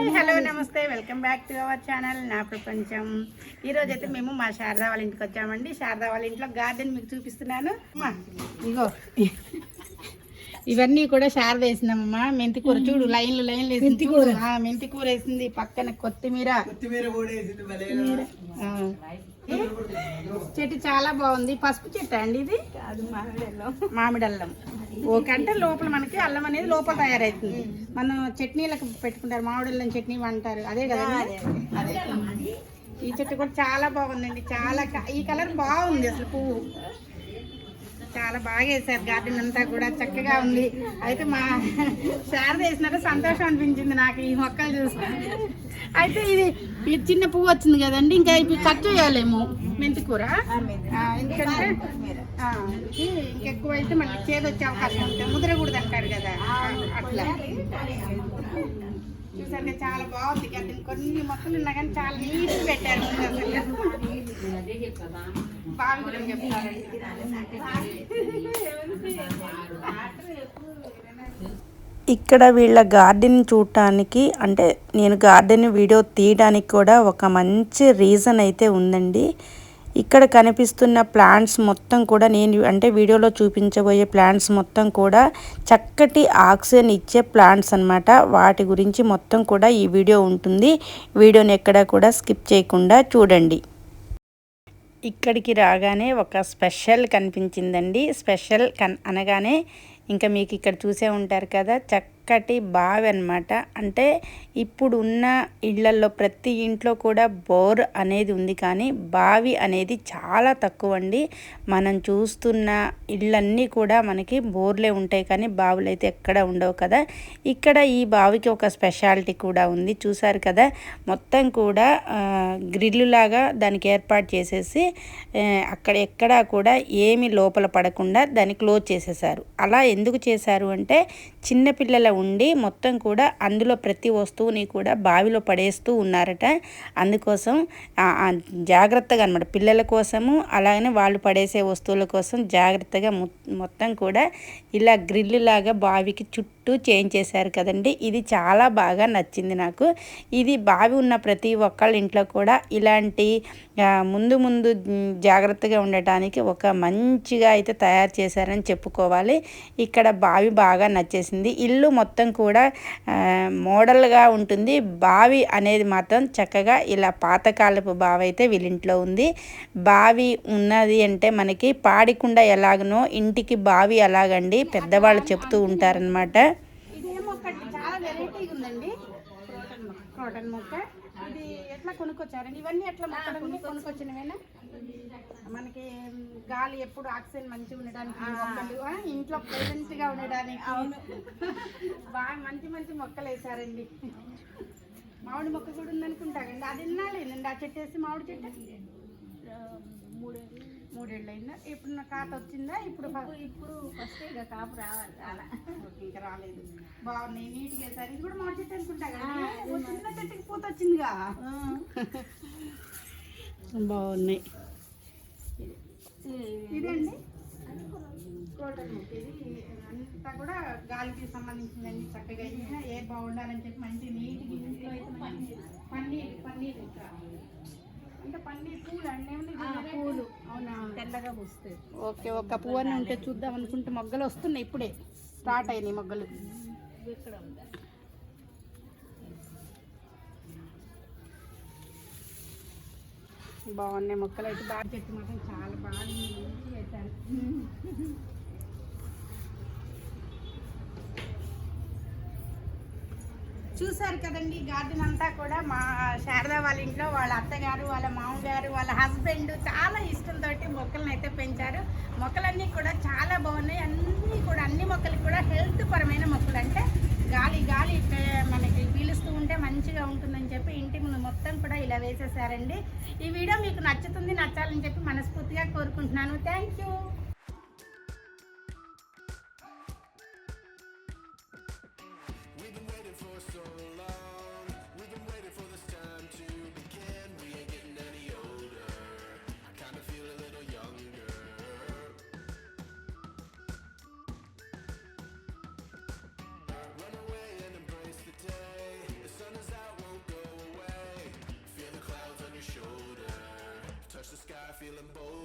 Hi hello నమస్తే. Welcome back to our channel. నా ప్రపంచం. ఈరోజు అయితే మేము మా శారదా వాళ్ళ ఇంటికి వచ్చామండి. శారదా వాళ్ళ ఇంట్లో గార్డెన్ మీకు చూపిస్తున్నాను. అమ్మా, ఇగో. ఇవన్నీ కూడా శారద వేసిందమ్మా. మెంతి కూర చూడు లైన్లు లైన్లు వేసింది. చూడు. ఆ, మెంతి కూర వేసింది. పక్కన కొత్తిమీర. చెట్టు చాలా బాగుంది. పసుపు చెట్టు అండి ఇది? మామిడి అల్లం. ఓకే అంటే లోపల మనకి అల్లం అనేది లోపల తయారవుతుంది. మనం చట్నీలకు పెట్టుకుంటారు మామిడి చట్నీ అంటారు. అదే కదా ఈ చెట్టు కూడా చాలా బాగుందండి. చాలా ఈ కలర్ బాగుంది అసలు పువ్వు. చాలా బాగా వేసారు గార్డెన్ అంతా కూడా చక్కగా ఉంది. అయితే మా శారద వేసినట్టు సంతోషం అనిపించింది నాకు ఈ మొక్కలు చూసి. అయితే ఇది ఇది చిన్న పువ్వు వచ్చింది కదండి ఇంకా ఇప్పుడు కట్ చేయాలేమో? మెంతి కూర? ఎందుకంటే ఇంకెక్కువ అయితే మళ్ళీ చేదొచ్చే అవకాశం ఉంటుంది ముద్రకూడదు అంటారు కదా. అట్లా. చూసారు చాలా బాగుంది కదా కొన్ని మొక్కలు ఉన్నా కానీ చాలా నీట్ పెట్టారు. ముందు అసలు బావి గురించి చెప్తారండి ఇక్కడ వీళ్ళ గార్డెన్ చూడటానికి అంటే నేను గార్డెన్ వీడియో తీయడానికి కూడా ఒక మంచి రీజన్ అయితే ఉందండి. ఇక్కడ కనిపిస్తున్న ప్లాంట్స్ మొత్తం కూడా నేను అంటే వీడియోలో చూపించబోయే ప్లాంట్స్ మొత్తం కూడా చక్కటి ఆక్సిజన్ ఇచ్చే ప్లాంట్స్ అన్నమాట. వాటి గురించి మొత్తం కూడా ఈ వీడియో ఉంటుంది. వీడియోని ఎక్కడ కూడా స్కిప్ చేయకుండా చూడండి. ఇక్కడికి రాగానే ఒక స్పెషల్ కనిపించిందండి. స్పెషల్ కన్ అనగానే ఇంకా మీకు ఇక్కడ చూసే ఉంటారు కదా చక్కటి బావి అన్నమాట అంటే ఇప్పుడు ఉన్న ఇళ్ళలో ప్రతి ఇంట్లో కూడా బోర్ అనేది ఉంది కానీ బావి అనేది చాలా తక్కువ అండి మనం చూస్తున్న ఇళ్ళన్నీ కూడా మనకి బోర్లే ఉంటాయి కానీ బావులు అయితే ఎక్కడ ఉండవు కదా. ఇక్కడ ఈ బావికి ఒక స్పెషాలిటీ కూడా ఉంది. చూసారు కదా మొత్తం కూడా గ్రిల్లు లాగా దానికి ఏర్పాటు చేసేసి అక్కడ ఎక్కడా కూడా ఏమి లోపల పడకుండా దాన్ని క్లోజ్ చేసేసారు. అలా ఎందుకు చేశారు అంటే చిన్నపిల్లల ఉండి మొత్తం కూడా అందులో ప్రతి వస్తువుని కూడా బావిలో పడేస్తూ ఉన్నారట. అందుకోసం జాగ్రత్తగా అనమాట పిల్లల కోసము అలాగనే వాళ్ళు పడేసే వస్తువుల కోసం జాగ్రత్తగా మొ- మొత్తం కూడా ఇలా గ్రిల్ లాగా బావికి చుట్టూ చేంజ్ చేశారు కదండి. ఇది చాలా బాగా నచ్చింది నాకు. ఇది బావి ఉన్న ప్రతి ఒక్కళ్ళ ఇంట్లో కూడా ఇలాంటి ముందు ముందు జాగ్రత్తగా ఉండటానికి ఒక మంచిగా అయితే తయారు చేశారని చెప్పుకోవాలి. ఇక్కడ బావి బాగా నచ్చేసింది. ఇల్లు మొత్తం కూడా మోడల్గా ఉంటుంది. బావి అనేది మాత్రం చక్కగా ఇలా పాతకాలపు బావి అయితే వీళ్ళింట్లో ఉంది. బావి ఉన్నది అంటే మనకి పాడికుండ ఎలాగనో ఇంటికి బావి ఎలాగండి పెద్దవాళ్ళు చెప్తూ ఉంటారనమాట ఇది ఎట్లా కొనుక్కొచ్చారండి? ఇవన్నీ ఎట్లా కొనుక్కొచ్చినవేనా? గాలి ఎప్పుడు ఆక్సిజన్ మంచిగా ఉండడానికి మొక్కలు ఇంట్లో ప్రెసెంట్గా ఉండడానికి బాగా మంచి మంచి మొక్కలు వేసారండి మామిడి మొక్క కూడా ఉందనుకుంటారండి అది విన్నాలేదండి ఆ చెట్టు వేసి మామిడి చెట్టు? మూడేళ్ళు. అయిందా ఇప్పుడు నా కాత వచ్చిందా? ఇప్పుడు ఇప్పుడు ఫస్ట్ ఇక కాపు రావాలి అలా ఇంకా రాలేదు. బాగున్నాయి నీట్గా వేసారు ఇది కూడా మా చెట్టు అనుకుంటా కదా చిన్న చెట్టుకి పూత వచ్చిందిగా. బాగున్నాయి. ఇదండి టోటల్ ఇది అంతా కూడా గాలికి సంబంధించిందండి చక్కగా అయినా ఏ బాగుండాలని చెప్పి మంచి నీట్గా ఇంట్లో అయితే మంచి పన్నీర్ పన్నీర్ ఇంకా అంటే పన్నీర్ పూలు అన్నీ పూలు అవునా తెల్లగా పూస్తాయి ఓకే ఒక పువ్వు అని ఉంటే చూద్దాం అనుకుంటే మొగ్గలు వస్తున్నాయి ఇప్పుడే. స్టార్ట్ అయినాయి మొగ్గలు. బాగున్నాయి మొక్కలు అయితే బాగా చెట్టు మాత్రం చాలా బాగా మంచిగా చూసారు కదండి గార్డెన్ అంతా కూడా మా శారదా వాళ్ళ ఇంట్లో వాళ్ళ అత్తగారు వాళ్ళ మామగారు వాళ్ళ హస్బెండ్ చాలా ఇష్టంతో మొక్కలను అయితే పెంచారు. మొక్కలన్నీ కూడా చాలా బాగున్నాయి. అన్నీ కూడా అన్ని మొక్కలు కూడా హెల్త్ పరమైన మొక్కలు. అంటే గాలి గాలి మనకి తింటే మంచిగా ఉంటుందని చెప్పి ఇంటి ముందు మొత్తం కూడా ఇలా వేసేసారండి. ఈ వీడియో మీకు నచ్చుతుంది నచ్చాలని చెప్పి మనస్ఫూర్తిగా కోరుకుంటున్నాను. Thank you Run away Lambo